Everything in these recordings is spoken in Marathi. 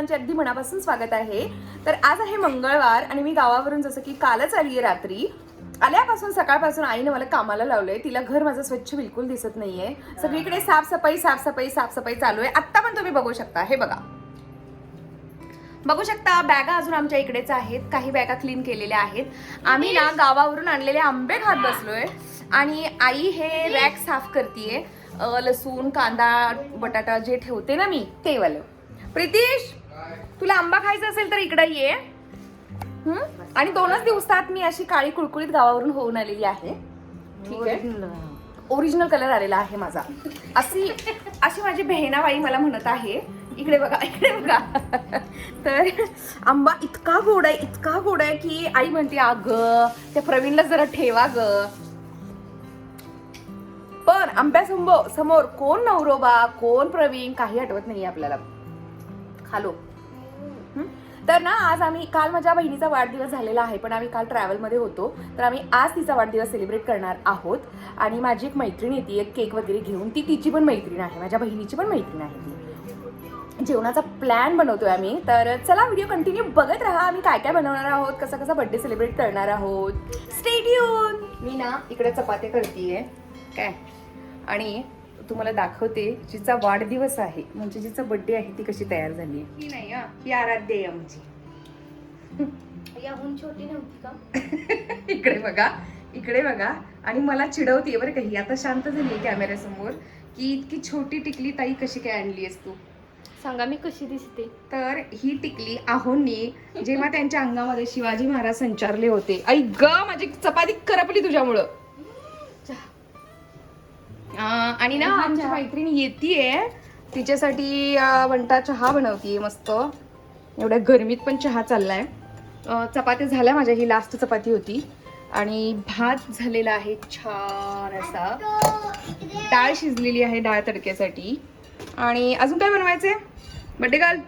सर्वांचे अगदी मनापासून स्वागत आहे. तर आज आहे मंगळवार आणि मी गावावरून जसं की कालच आली आहे रात्री. आल्यापासून सकाळपासून आईने मला कामाला लावलंय. तिला घर माझं स्वच्छ बिलकुल दिसत नाहीये. सगळीकडे साफसफाई साफसफाई साफसफाई चालू आहे. आत्ता पण तुम्ही बघू शकता. हे बघा. बघू शकता बॅगा अजून आमच्या इकडेच आहेत. काही बॅगा क्लीन केलेल्या आहेत. आम्ही ना गावावरून आणलेले आंबे खात बसलोय. आणि आई हे रॅक साफ करतेय. लसूण कांदा बटाटा जे ठेवते ना मी ते वालं. प्रितीश! तुला आंबा खायचा असेल तर इकडे ये. आणि दोनच दिवसात मी अशी काळी कुळकुळीत गावावरून होऊन आलेली आहे. ठीक आहे. ओरिजिनल कलर आलेला आहे माझा. अशी अशी माझी बहिणाबाई मला म्हणत आहे. इकडे बघा इकडे बघा. तर आंबा इतका गोड आहे इतका गोड आहे की आई म्हणते अग त्या प्रवीणला जरा ठेवा ग. पण आंब्यासमोर समोर कोण नवरोबा कोण प्रवीण काही आठवत नाही आपल्याला. खालो. तर ना आज आम्ही काल माझ्या बहिणीचा वाढदिवस झालेला आहे पण आम्ही काल ट्रॅव्हलमध्ये होतो तर आम्ही आज तिचा वाढदिवस सेलिब्रेट करणार आहोत. आणि माझी एक मैत्रीण येते एक केक वगैरे घेऊन ती तिची पण मैत्रीण आहे माझ्या बहिणीची पण मैत्रीण आहे ती. जेवणाचा प्लॅन बनवतोय आम्ही तर चला व्हिडिओ कंटिन्यू बघत राहा आम्ही काय काय बनवणार आहोत कसा कसा बर्थडे सेलिब्रेट करणार आहोत. स्टेडियम मी ना इकडे चपात्या करतेय. काय? आणि तुम्हाला दाखवते जिचा वाढदिवस आहे म्हणजे जिचा बर्थडे आहे ती कशी तयार झाली ही नाही हा ही आराध्य आहे आमची. याहून छोटी नव्हती का? इकडे बघा इकडे बघा. आणि मला चिडवते बरं का ही. आता शांत झाली कॅमेऱ्यासमोर की इतकी छोटी टिकली ताई कशी काय आणली आहेस तू? सांगा मी कशी दिसते? तर ही टिकली आहोंनी जेव्हा त्यांच्या अंगामध्ये शिवाजी महाराज संचारले होते. आई ग माझी चपाती करपली तुझ्यामुळं. आणि ना आमची मैत्रीण येतीये. तिच्यासाठी वंटा चहा बनवतीये मस्त. एवढ्या गरमीत पण चहा चाललाय. चपात्या झाल्या माझ्या. ही लास्ट चपाती होती. आणि भात झालेला आहे छान असा डाळ शिजलेली आहे डाळ तडक्यासाठी. आणि अजून काय बनवायचंय? Birthday girl.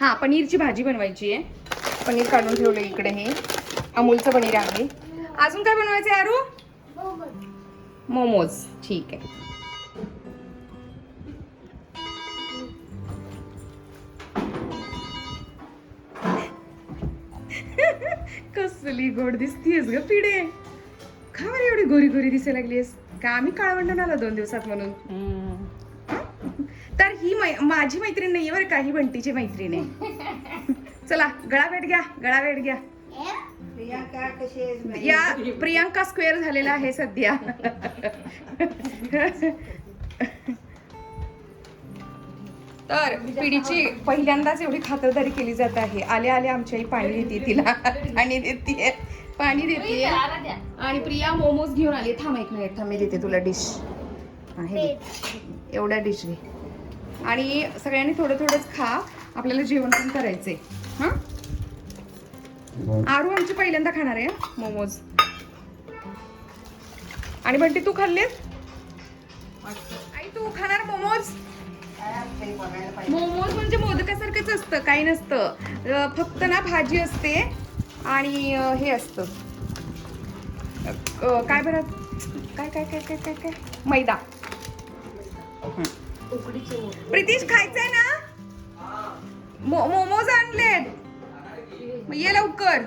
हां पनीरची भाजी बनवायची आहे पनीर काढून ठेवलं इकडे हे. अमूलचं पनीर आहे. अजून काय बनवायचं आहे आरू मोमोज. ठीक आहे. कसली गोड दिसतीयस ग पिढे. का बरं एवढी गोरी गोरी दिसायला लागलीस का आम्ही काळवंडून आलो दोन दिवसात म्हणून? तर ही मै- माझी मैत्रीण नाहीये बरं का ही बंटीची मैत्रीण आहे. चला गळा भेट घ्या गळा भेट घ्या. या प्रियांका स्क्वेअर झालेला आहे सध्या. तर पिढीची पहिल्यांदाच एवढी खातरदारी केली जात आहे. आल्या आल्या आमची आई पाणी देते तिला. पाणी देते पाणी देते आणि प्रिया मोमोज घेऊन आली. थांब एक मिनिट थांब मी देते तुला डिश. आहे. एवढ्या डिश घे आणि सगळ्यांनी थोडं थोडंच खा. आपल्याला जेवण पण करायचंय. हां? आरू आमची पहिल्यांदा खाणार आहे मोमोज. आणि बंटी तू खाल्लेस? आई तू खाणार मोमोज? मोमोज म्हणजे मोदकासारखंच असतं काही नसतं. फक्त ना भाजी असते आणि हे असतं. काय बरं? काय काय काय काय काय काय? मैदा. प्रितीश खायचंय ना? मो मोमोज आणलेत. मग ये लवकर.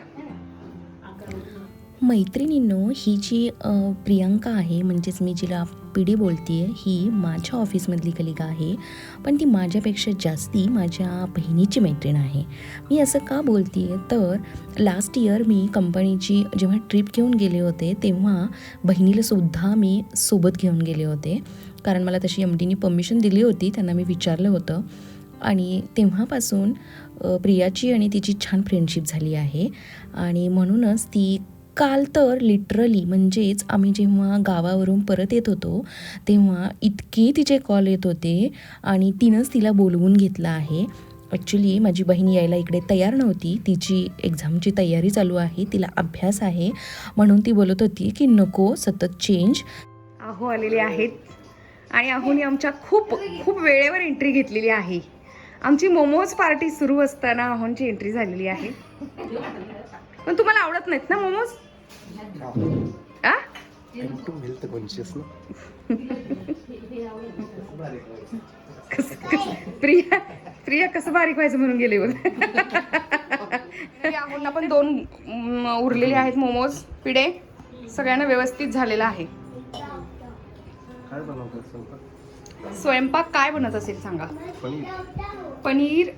मैत्रिणींनो ही जी प्रियांका आहे म्हणजेच मी जिला पिढी बोलते आहे ही माझ्या ऑफिसमधली कलिका आहे. पण ती माझ्यापेक्षा जास्ती माझ्या बहिणीची मैत्रीण आहे. मी असं का बोलते आहे तर लास्ट इयर मी कंपनीची जेव्हा ट्रिप घेऊन गेले होते तेव्हा बहिणीलासुद्धा मी सोबत घेऊन गेले होते. कारण मला तशी एम डीनी परमिशन दिली होती त्यांना मी विचारलं होतं. आणि तेव्हापासून प्रियाची आणि तिची छान फ्रेंडशिप झाली आहे. आणि म्हणूनच ती काल तर लिटरली म्हणजेच आम्ही जेव्हा गावावरून परत येत होतो तेव्हा इतके तिचे कॉल येत होते आणि तिनंच तिला बोलवून घेतलं आहे. ॲक्च्युली माझी बहीण यायला इकडे तयार नव्हती. तिची एक्झामची तयारी चालू आहे तिला अभ्यास आहे. म्हणून ती बोलत होती की नको सतत चेंज आहो आलेले आहेत. आणि आहोनी आमच्या खूप खूप वेळेवर एंट्री घेतलेली आहे. आमची मोमोज पार्टी सुरू असताना आहोंची एंट्री झालेली आहे. पण तुम्हाला आवडत नाहीत ना मोमोज? आ? ना प्रिया प्रिया कसं बारीक व्हायचं म्हणून गेले याहून पण दोन उरलेले आहेत मोमोज. पिढे सगळ्यांना व्यवस्थित झालेला आहे. काय बनवतात स्वयंपाक काय बनत असेल सांगा? पनीर. पनीर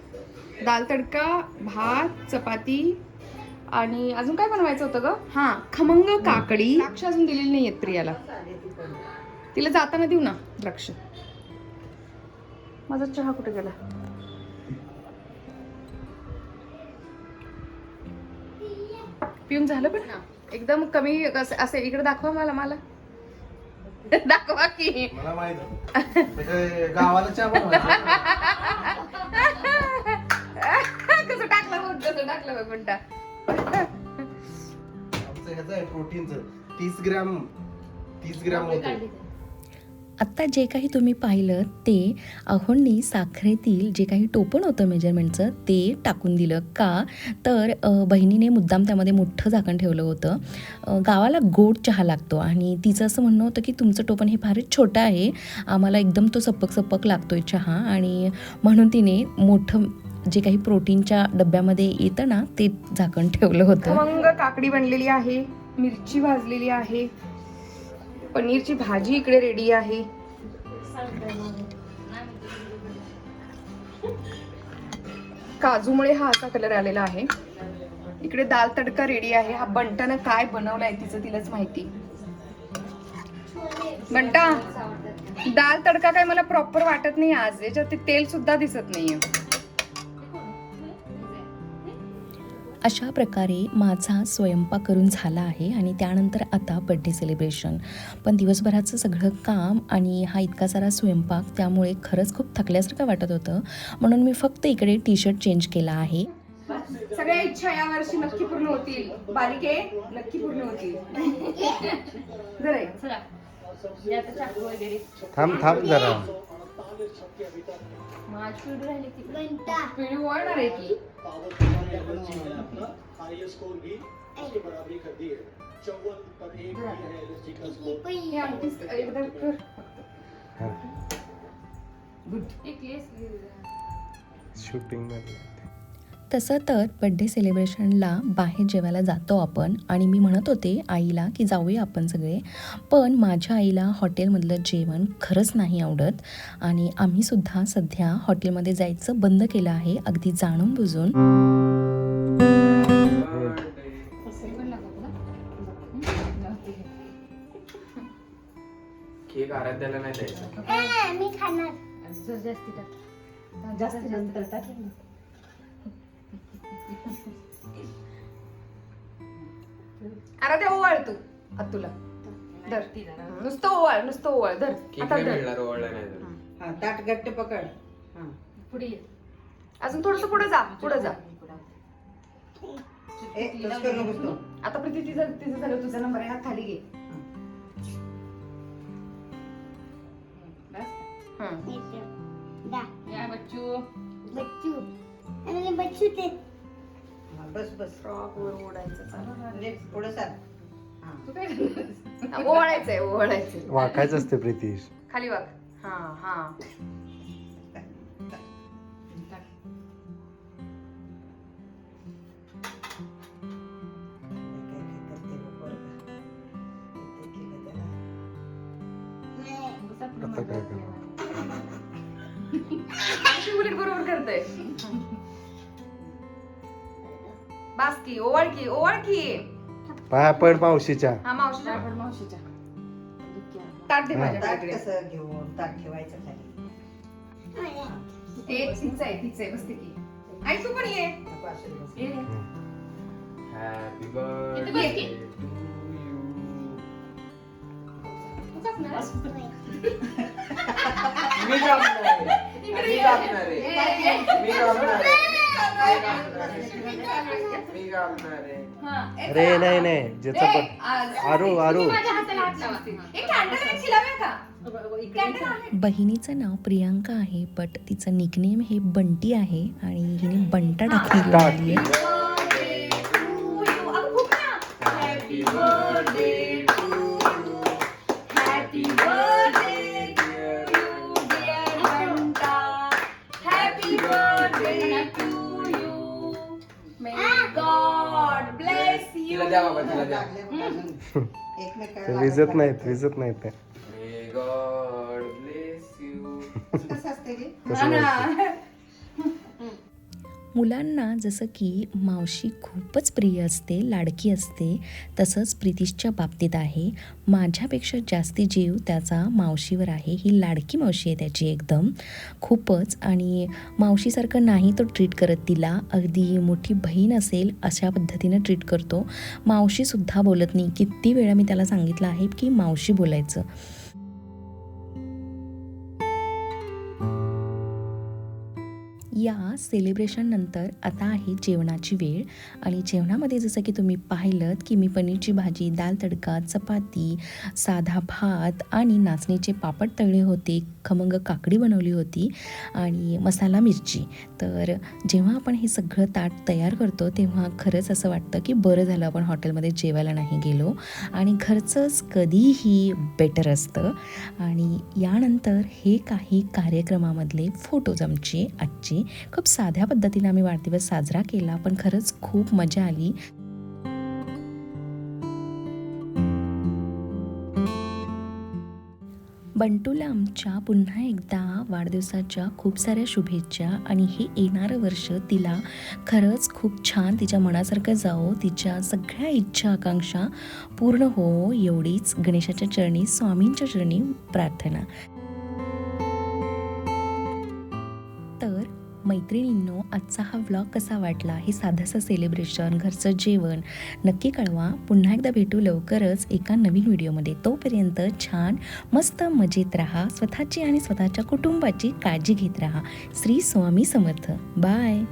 दाल तडका भात चपाती आणि अजून काय बनवायचं होतं ग? हा. खमंग काकडी. द्राक्ष अजून दिलेली नाही आहेत प्रियाला. तिला जाताना देऊ ना द्राक्ष. माझा चहा कुठे गेला? पिऊन झालं पण? एकदम कमी असं असे इकडे दाखवा मला मला. दाखवा की. मला माहीत गावाला चहा कसं टाकलं बघ कसं टाकलं बघ ह्याचं आहे प्रोटीनचं. तीस ग्रॅम तीस ग्रॅम होतं आत्ता जे काही तुम्ही पाहिलं ते अहोंनी साखरेतील जे काही टोपण होतं मेजरमेंटचं ते टाकून दिलं. का? तर बहिणीने मुद्दाम त्यामध्ये मोठं झाकण ठेवलं होतं. गावाला गोड चहा लागतो आणि तिचं असं म्हणणं होतं की तुमचं टोपण हे फारच छोटं आहे. आम्हाला एकदम तो सपक सपक लागतो आहे चहा आणि म्हणून तिने मोठं जे काही प्रोटीनच्या डब्यामध्ये येतं ना ते झाकण ठेवलं होतं. मग काकडी बनलेली आहे मिरची भाजलेली आहे पनीरची भाजी इकडे रेडी आहे. काजूमुळे हा असा कलर आलेला आहे. इकडे दाल तडका रेडी आहे. हा बंटानं काय बनवलाय तिचं तिलाच माहिती. बंटा दाल तडका काय मला प्रॉपर वाटत नाही आज. याच्यात ते तेल सुद्धा दिसत नाहीये. अशा प्रकारे माझा स्वयंपाक करून झाला आहे आणि त्यानंतर आता बड्डे सेलिब्रेशन पण दिवसभराचं सगळं काम आणि हा इतका सारा स्वयंपाक त्यामुळे खरंच खूप थकल्यासारखं वाटत होतं. म्हणून मी फक्त इकडे टी शर्ट चेंज केला आहे. सगळ्या इच्छा या वर्षी नक्की पूर्ण होतील. बालिके नक्की पूर्ण होतील. जरा एक. चला. हे आता चाकू वगैरे थांब थांब जरा माझ पिढी राहिली तिकडे पिढी वळणार आहे की हे आमटीच एकदा कर एक लेस शूटिंग तसं तर बड्डे सेलिब्रेशनला बाहेर जेवायला जातो आपण. आणि मी म्हणत होते आईला की जाऊया आपण सगळे. पण माझ्या आईला हॉटेलमधलं जेवण खरंच नाही आवडत. आणि आम्हीसुद्धा सध्या हॉटेलमध्ये जायचं बंद केलं आहे अगदी जाणून बुजून. नाही अरे ते ओवाळ तू तुला धर. नुसतं ओवाळ नुसतं ओवाळ. धर. केक आता नाही धर. मिळणार ओळला नाही तर. हा ताट घट्ट पकड. हा. पुढे ये. अजून थोडस पुढे जा पुढे जा. ए तसं करू नकोस तू. आता प्रीती तिचं तिचं झालं तुझा. नंबर आहे हा खाली घे. बस. हं. या बच्चू. हा, बस बस. फ्रॉक वर ओढायचं चालू. म्हणजे पुढं सार हा. तू काय करतेस? हा, ओवाळायचंय ओवाळायचंय. वाकायचं असते प्रितीश. खाली वाग हा हा. आता काय करू उलट बरोबर करतोय. बास की ओवाळ की ओवाळ की पाया पड मावशीच्या हा मावशीच्या मावशीच्या ताट दे. माझ्याकडे ताट इकडे. कसं घेऊन ताट ठेवायचं खाली ते तिचं आहे तिचं आहे बसते की आई तू पण ये नको बस. birthday? मी कापणार आहे. इकडे मी ये. आहे. मी आहे. मी आहे. अरे. नाही नाही ज्याचं पण आरू आरू. बहिणीचं नाव प्रियांका आहे बट तिचं निकनेम हे बंटी आहे आणि हिने बंटा टाकून आहे द्या बाबा तिला द्या. एकमेकाला विजत नाहीत विजत नाहीत ते. God bless you. कसं असते रे? तसं नाही. मुलांना जसं की मावशी खूपच प्रिय असते लाडकी असते तसंच प्रितीशच्या बाबतीत आहे. माझ्यापेक्षा जास्ती जीव त्याचा मावशीवर आहे. ही लाडकी मावशी आहे त्याची एकदम. खूपच. आणि मावशीसारखं नाही तो ट्रीट करत तिला. अगदी मोठी बहीण असेल अशा पद्धतीनं ट्रीट करतो. मावशीसुद्धा बोलत नाही. किती वेळा मी त्याला सांगितलं आहे की मावशी बोलायचं. या सेलिब्रेशननंतर आता आहे जेवणाची वेळ. आणि जेवणामध्ये जसं की तुम्ही पाहिलं की मी पनीरची भाजी दाल तडका चपाती साधा भात आणि नाचणीचे पापड तळले होते खमंग काकडी बनवली होती आणि मसाला मिरची. तर जेव्हा आपण हे सगळं ताट तयार करतो तेव्हा खरंच असं वाटतं की बरं झालं आपण हॉटेलमध्ये जेवायला नाही गेलो. आणि घरचंच कधीही बेटर असतं. आणि यानंतर हे काही कार्यक्रमामधले फोटोज आमचे आजचे खूप साध्या पद्धतीने आम्ही वाढदिवस साजरा केला पण खरंच खूप मजा आली. बंटूला आमच्या पुन्हा एकदा वाढदिवसाच्या खूप साऱ्या शुभेच्छा आणि हे येणारं वर्ष तिला खरंच खूप छान तिच्या मनासारखं जावो तिच्या सगळ्या इच्छा आकांक्षा पूर्ण हो एवढीच गणेशाच्या चरणी स्वामींच्या चरणी प्रार्थना. मैत्रिणींनो आजचा हा व्लॉग कसा वाटला हे साधंसं सेलिब्रेशन घरचं जेवण नक्की कळवा. पुन्हा एकदा भेटू लवकरच एका नवीन व्हिडिओमध्ये तोपर्यंत छान मस्त मजेत राहा. स्वतःची आणि स्वतःच्या कुटुंबाची काळजी घेत राहा. श्री स्वामी समर्थ. बाय